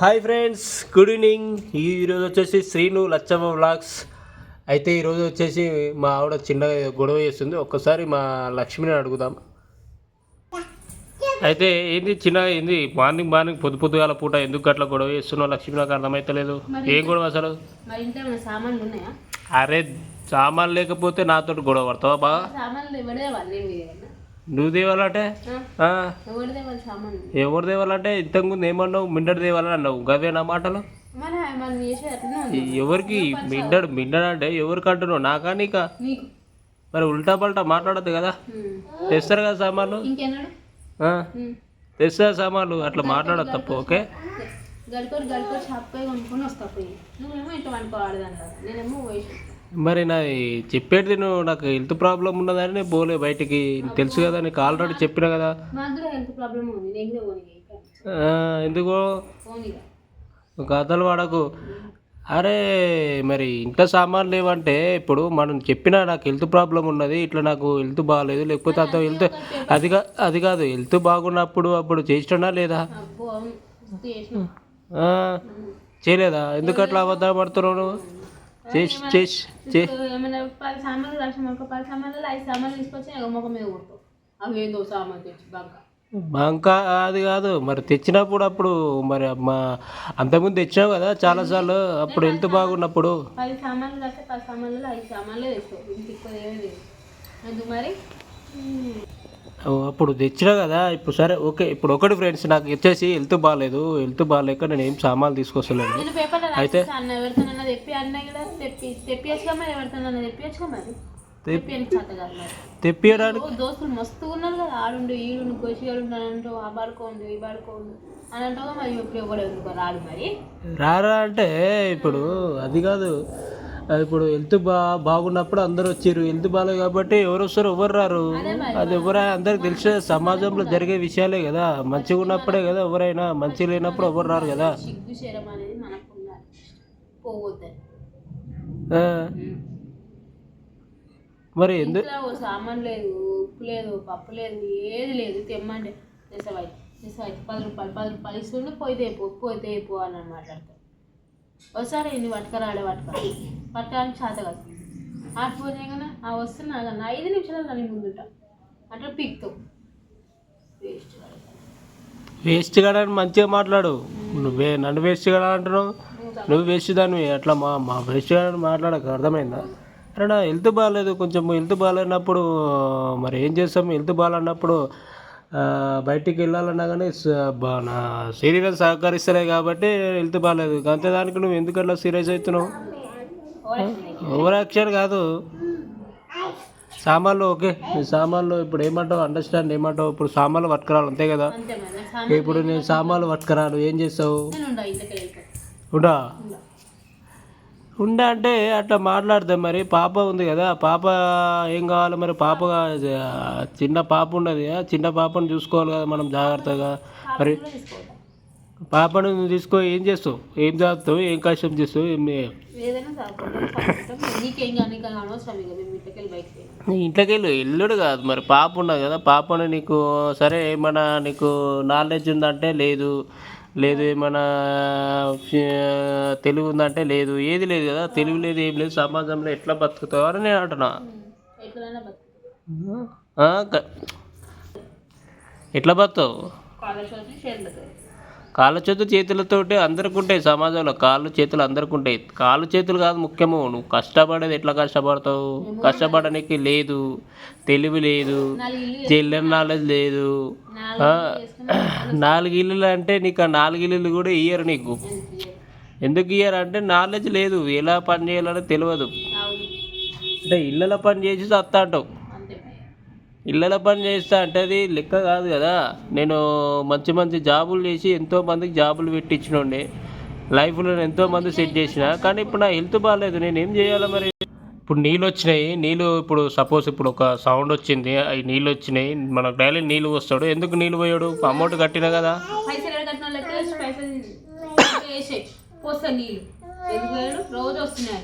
Hi friends good evening. ఈరోజు వచ్చేసి Srinu Lachamma vlogs. అయితే ఈరోజు వచ్చేసి మా ఆవిడ చిన్నగా గొడవ చేస్తుంది. ఒక్కసారి మా లక్ష్మిని అడుగుదాం. అయితే ఏంది చిన్న ఏంది? మార్నింగ్ మార్నింగ్ పొద్దు పొద్దుగాల పూట ఎందుకు అట్లా గొడవ చేస్తున్నావు లక్ష్మి? నాకు అర్థమైతలేదు. ఏం గొడవ అసలు? అరే సామాన్ లేకపోతే నాతో గొడవ పడతావా బాగా నువ్వు సామాన్లు? ఎవరు తేవాలంటే? ఇంతకుముందు ఏమన్నావు? మిండడు తేవాలని అన్నావు. గవే నా మాటలు? ఎవరికి? మిండడు మిండడు అంటే ఎవరికి అంటున్నావు? నాకా నీకా? మరి ఉల్టా పల్టా మాట్లాడద్దు కదా. తెస్తారు కదా సామాన్లు. తెస్తారు సామాన్లు? అట్లా మాట్లాడదు తప్పు ఓకే? షాప్ పోయి కొనుక్కొని వస్తా పోయి. నువ్వేమో ఇంట్లో నేనేమో మరి నా చెప్పేది నువ్వు నాకు హెల్త్ ప్రాబ్లం ఉన్నదని నేను పోలే బయటికి. తెలుసు కదా నీకు ఆల్రెడీ చెప్పిన కదా. ఎందుకో? కథలు వాడకు. అరే మరి ఇంట్లో సామాన్లు లేవంటే ఇప్పుడు మనం చెప్పినా నాకు హెల్త్ ప్రాబ్లం ఉన్నది ఇట్లా నాకు హెల్త్ బాగాలేదు లేకపోతే అంత హెల్త్ అది కా అది కాదు. హెల్త్ బాగున్నప్పుడు అప్పుడు చేసినా. లేదా చేయలేదా? ఎందుకు అట్లా అబద్ధాలు పడుతున్నావు చేసి చేసి చే ఇప్పుడు ఏమైనా పది సామాన్లు ఒక పది సామాన్లు ఐదు సామాన్లు తీసుకొచ్చి ముఖం మీద కొడతావు. అవి ఏందో సామాన్ తెచ్చి బాగా ఇంకా అది కాదు మరి తెచ్చినప్పుడు అప్పుడు మరి మా అంతకుముందు తెచ్చినావు కదా చాలాసార్లు అప్పుడు హెల్త్ బాగున్నప్పుడు. పది సామాన్లు కాస్తే పది సామాన్లు ఐదు సామాన్లే తెస్తావు మరి? అప్పుడు తెచ్చినా కదా ఇప్పుడు సరే ఓకే ఇప్పుడు ఒకటి ఫ్రెండ్స్ నాకు వచ్చేసి హెల్త్ బాగాలేదు హెల్త్ బాగాలేక నేను ఏం సామాన్లు తీసుకొస్తలేను. నేను పేపర్లో అయితే? తెప్పియడానికి దోస్తులు మస్తుగా ఉన్నారు కదా ఆడుండు ఈడుండు కోసిగాడు అంటావు ఆ బాడుకోండు ఈ బాడుకోండు అని అంటావు మరి ఇప్పుడు రాడు మరి? రారా అంటే ఇప్పుడు అది కాదు. ఇప్పుడు హెల్త్ బా బాగున్నప్పుడు అందరూ వచ్చారు. హెల్త్ బాగాలేదు కాబట్టి ఎవరు వస్తారు ఎవరు రారు. అది ఎవరైనా అందరికి తెలిసే సమాజంలో జరిగే విషయాలే కదా. మంచిగా ఉన్నప్పుడే కదా ఎవరైనా మంచిగా లేనప్పుడు ఎవరు రారు కదా. అనేది మనకు మరి ఎందుకు సామాన్ లేదు ఉప్పు లేదు పప్పు లేదు ఏది లేదు. తెమ్మండి పది రూపాయలు పది రూపాయలు ఇస్తుండే పోయితే తేపు పోయి తేపు అని ఒకసారి ఇన్ని పట్టుకరాడే పట్టుక. పట్టడానికి చేత కాదు. ఆడిపోతే కదా ఆ వస్తున్నా కానీ ఐదు నిమిషాలు దాని ముందుంటా. అట్లా పీక్తావు వేస్ట్ వేస్ట్ కాడ అని మంచిగా మాట్లాడు. నువ్వే నన్ను వేస్ట్ కాడ అంటున్నావు. నువ్వు వేస్ట్ దానివి. అట్లా మా మా వేస్ట్ కాడ మాట్లాడక అర్థమైందా? అరే నా హెల్త్ బాగాలేదు. కొంచెం హెల్త్ బాగాలేనప్పుడు మరి ఏం చేస్తాం? హెల్త్ బాగాలన్నప్పుడు బయటికి వెళ్ళాలన్నా కానీ నా శరీరం సహకరిస్తలే కాబట్టి హెల్త్ బాగాలేదు అంతే దానికి నువ్వు ఎందుకు అట్లా సీరియస్ అవుతున్నావు? ఓవర్ యాక్షన్ కాదు. సామాన్లు ఓకే. సామాన్లు ఇప్పుడు ఏమంటావు? అండర్స్టాండ్ ఏమంటావు? ఇప్పుడు సామాన్లు పట్టుకురావాలి అంతే కదా? ఇప్పుడు నేను సామాన్లు పట్టుకురాను ఏం చేస్తావు? నేను ఉండా అంటే అట్లా మాట్లాడదాం మరి. పాప ఉంది కదా పాప ఏం కావాలి మరి? పాప చిన్న పాప ఉన్నది ఆ చిన్న పాపను చూసుకోవాలి కదా మనం జాగ్రత్తగా. మరి పాపను తీసుకో ఏం చేస్తావు? ఏం చేస్తావు ఏం కష్టం చేస్తావు? ఏం ఏదైనా చదువుకుంటాం నీకేం కానీ కానీ అనవసరం ఇక మేము ఇంటికి వెళ్ళి బయటకి వెళ్ళి నీ ఇంట్లోకి వెళ్ళి ఎల్లుడు కాదు మరి. పాప ఉన్నది కదా. పాపను నీకు సరే ఏమన్నా నీకు నాలెడ్జ్ ఉందంటే లేదు. లేదు ఏమన్నా ఆ, తెలివి ఉందంటే లేదు ఏది లేదు కదా తెలివి లేదు ఏం లేదు సమాజంలో ఎట్లా బతుకుతావు అని నేను అంటున్నా. ఎట్లా బతావు కాళ్ళ చేతులు చేతులతోటి అందరికి ఉంటాయి సమాజంలో. కాళ్ళు చేతులు అందరికి ఉంటాయి కాళ్ళు చేతులు కాదు ముఖ్యము. నువ్వు కష్టపడేది ఎట్లా కష్టపడతావు? కష్టపడడానికి లేదు. తెలివి లేదు. జల్లెన్ నాలెడ్జ్ లేదు. నాలుగు ఇల్లులు అంటే నీకు ఆ నాలుగు ఇల్లులు కూడా ఇయ్యరు నీకు. ఎందుకు? ఇయ్యరు? అంటే నాలెడ్జ్ లేదు. ఎలా పని చేయాలని తెలియదు. అంటే ఇళ్ళలో పని చేసి చస్తా అంటావు. ఇళ్ళలో పని చేస్తా అంటే అది లెక్క కాదు కదా. నేను మంచి మంచి జాబులు చేసి ఎంతో మందికి జాబులు పెట్టించినండి లైఫ్లో నేను ఎంతో మంది సెట్ చేసిన కానీ ఇప్పుడు నా హెల్త్ బాగాలేదు నేను ఏం చేయాలి మరి? ఇప్పుడు నీళ్ళు వచ్చినాయి. నీళ్ళు ఇప్పుడు సపోజ్ ఇప్పుడు ఒక సౌండ్ వచ్చింది. అవి నీళ్ళు వచ్చినాయి. మనకు డైలీ నీళ్ళు వస్తాడు. ఎందుకు నీళ్ళు పోయాడు? అమౌంట్ కట్టినా కదా. పోస్తా నీళ్ళు. ఎందుకు రోజు వస్తున్నాయి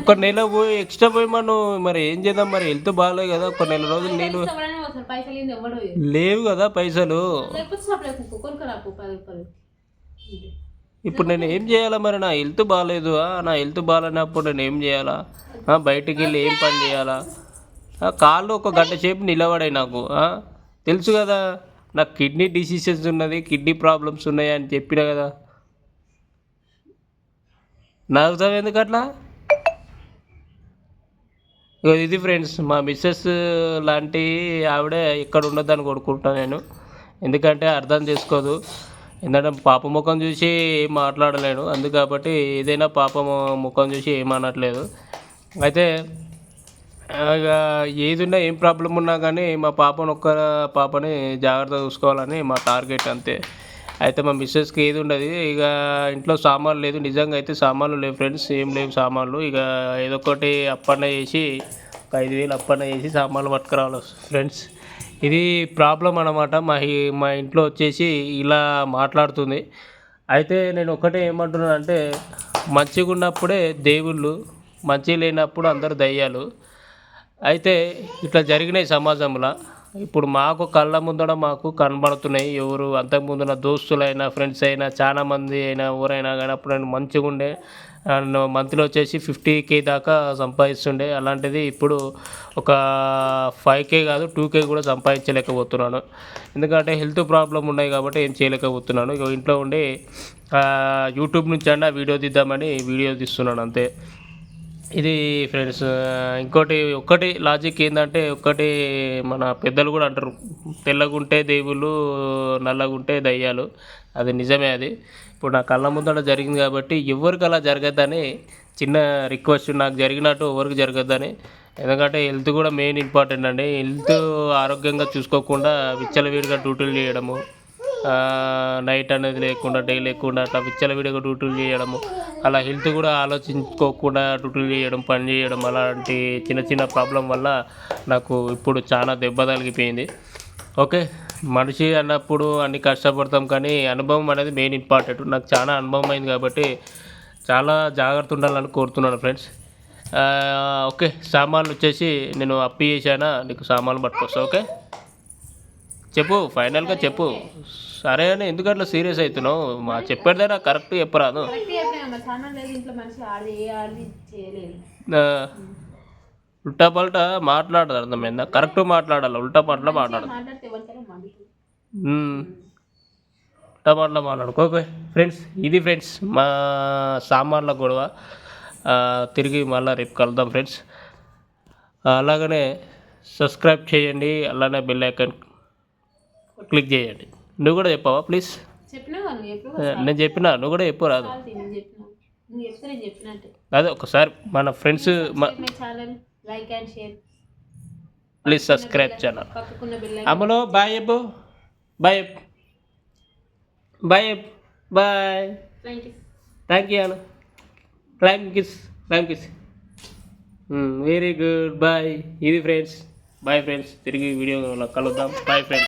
ఒక నెల పోయి ఎక్స్ట్రా పోయి మనం మరి ఏం చేద్దాం? మరి హెల్త్ బాగాలేదు కదా ఒక నెల రోజులు నేను లేవు కదా పైసలు. ఇప్పుడు నేను ఏం చేయాలా మరి? నా హెల్త్ బాగాలేదు నా హెల్త్ బాగాలేనప్పుడు నేను ఏం చేయాలా? బయటికి వెళ్ళి ఏం పని చేయాలా? కాళ్ళు ఒక గంట సేపు నిలబడాయి నాకు తెలుసు కదా నాకు కిడ్నీ డిసీజెస్ ఉన్నది కిడ్నీ ప్రాబ్లమ్స్ ఉన్నాయి అని చెప్పిన కదా. నవ్వుతావు ఎందుకు అట్లా? ఇగో ఇది ఫ్రెండ్స్ మా మిస్సెస్ లాంటి ఆవిడే ఇక్కడ ఉండొద్దని కొడుకుంటాను నేను. ఎందుకంటే అర్థం చేసుకోదు. ఎందుకంటే పాప ముఖం చూసి ఏం మాట్లాడలేను అందుకు కాబట్టి ఏదైనా పాప ముఖం చూసి ఏమనట్లేదు అనట్లేదు. అయితే ఇక ఏది ఉన్నా ఏం ప్రాబ్లం ఉన్నా కానీ మా పాపను ఒక్క పాపని జాగ్రత్తగా చూసుకోవాలని మా టార్గెట్ అంతే. అయితే మా మిస్సెస్కి ఏది ఉండదు. ఇక ఇంట్లో సామాన్లు లేదు. నిజంగా అయితే సామాన్లు లేవు ఫ్రెండ్స్ ఏం లేవు సామాన్లు. ఇక ఏదో ఒకటి అప్పన్న చేసి ఒక ఐదు వేలు అప్పన్న చేసి సామాన్లు పట్టుకురావాలి ఫ్రెండ్స్ ఇది ప్రాబ్లం అనమాట మా మా ఇంట్లో వచ్చేసి ఇలా మాట్లాడుతుంది. అయితే నేను ఒకటే ఏమంటున్నాను అంటే మంచిగా ఉన్నప్పుడే దేవుళ్ళు మంచి లేనప్పుడు అందరు దయ్యాలు. అయితే ఇట్లా జరిగినాయి సమాజంలో. ఇప్పుడు మాకు కళ్ళ ముందర మాకు కనబడుతున్నాయి. ఎవరు అంతకుముందున దోస్తులైనా ఫ్రెండ్స్ అయినా చాలా మంది అయినా ఎవరైనా కానీ అప్పుడు నేను మంచిగా ఉండే. మంత్లీ వచ్చేసి ఫిఫ్టీ కే దాకా సంపాదిస్తుండే. అలాంటిది ఇప్పుడు ఒక ఫైవ్ కే కాదు టూ కే కూడా సంపాదించలేకపోతున్నాను. ఎందుకంటే హెల్త్ ప్రాబ్లం ఉన్నాయి కాబట్టి ఏం చేయలేకపోతున్నాను. ఇంట్లో ఉండి యూట్యూబ్ నుంచి అన్న వీడియో తీద్దామని వీడియో తీస్తున్నాను అంతే. ఇది ఫ్రెండ్స్ ఇంకోటి ఒక్కటి లాజిక్ ఏంటంటే ఒక్కటి మన పెద్దలు కూడా అంటారు. తెల్లగుంటే దేవుళ్ళు నల్లగుంటే దయ్యాలు. అది నిజమే అది. ఇప్పుడు నా కళ్ళ ముందట జరిగింది కాబట్టి ఎవరికి అలా జరగద్దని చిన్న రిక్వెస్ట్ నాకు జరిగినట్టు ఎవరికి జరగద్దని. ఎందుకంటే హెల్త్ కూడా మెయిన్ ఇంపార్టెంట్ అండి. హెల్త్ ఆరోగ్యంగా చూసుకోకుండా విచ్చలవిడిగా డ్యూటీలు చేయడము. నైట్ అనేది లేకుండా డే లేకుండా అట్లా విచ్చలవిడిగా డ్యూటీలు చేయడము అలా హెల్త్ కూడా ఆలోచించుకోకుండా డ్యూటీలు చేయడం పని చేయడం అలాంటి చిన్న చిన్న ప్రాబ్లం వల్ల నాకు ఇప్పుడు చాలా దెబ్బ తగిలిపోయింది. ఓకే మనిషి అన్నప్పుడు అన్ని కష్టపడతాం కానీ అనుభవం అనేది మెయిన్ ఇంపార్టెంట్ నాకు చాలా అనుభవం అయింది కాబట్టి చాలా జాగ్రత్త ఉండాలని కోరుతున్నాను ఫ్రెండ్స్ ఓకే సామాన్లు వచ్చేసి నేను అప్పి చేశానా? నీకు సామాన్లు పట్టుకొస్తా ఓకే? చెప్పు ఫైనల్గా చెప్పు. సరే అని ఎందుకు అట్లా సీరియస్ అవుతున్నావు? మా చెప్పేదైనా కరెక్ట్ చెప్పరాదు. ఉల్టా పల్టా మాట్లాడదు అర్థమైందా? కరెక్ట్ మాట్లాడాలి? ఉల్టా పల్టా మాట్లాడదు. ఉల్టా పల్టా మాట్లాడుకో ఓకే ఫ్రెండ్స్ ఇది ఫ్రెండ్స్ మా సామాన్ల గొడవ. తిరిగి మళ్ళీ రేపు కలుద్దాం ఫ్రెండ్స్ అలాగనే సబ్స్క్రైబ్ చేయండి అలానే బెల్ ఐకాన్ క్లిక్ చేయండి. నువ్వు కూడా చెప్పావా? ప్లీజ్ నేను చెప్పినా నువ్వు కూడా చెప్పు రాదు. అదే ఒకసారి మన friends my channel like and share please subscribe channel అమ్మలో బాయ్ చెప్పు. బాయ్ చెప్పు. బాయ్ చెప్పు. బాయ్ థ్యాంక్ యూ అన్న క్లైమ్ కిస్ క్లైమ్ కిస్ వెరీ గుడ్ బాయ్ ఇది ఫ్రెండ్స్ బాయ్ ఫ్రెండ్స్ తిరిగి వీడియోలో కలుద్దాం. Bye friends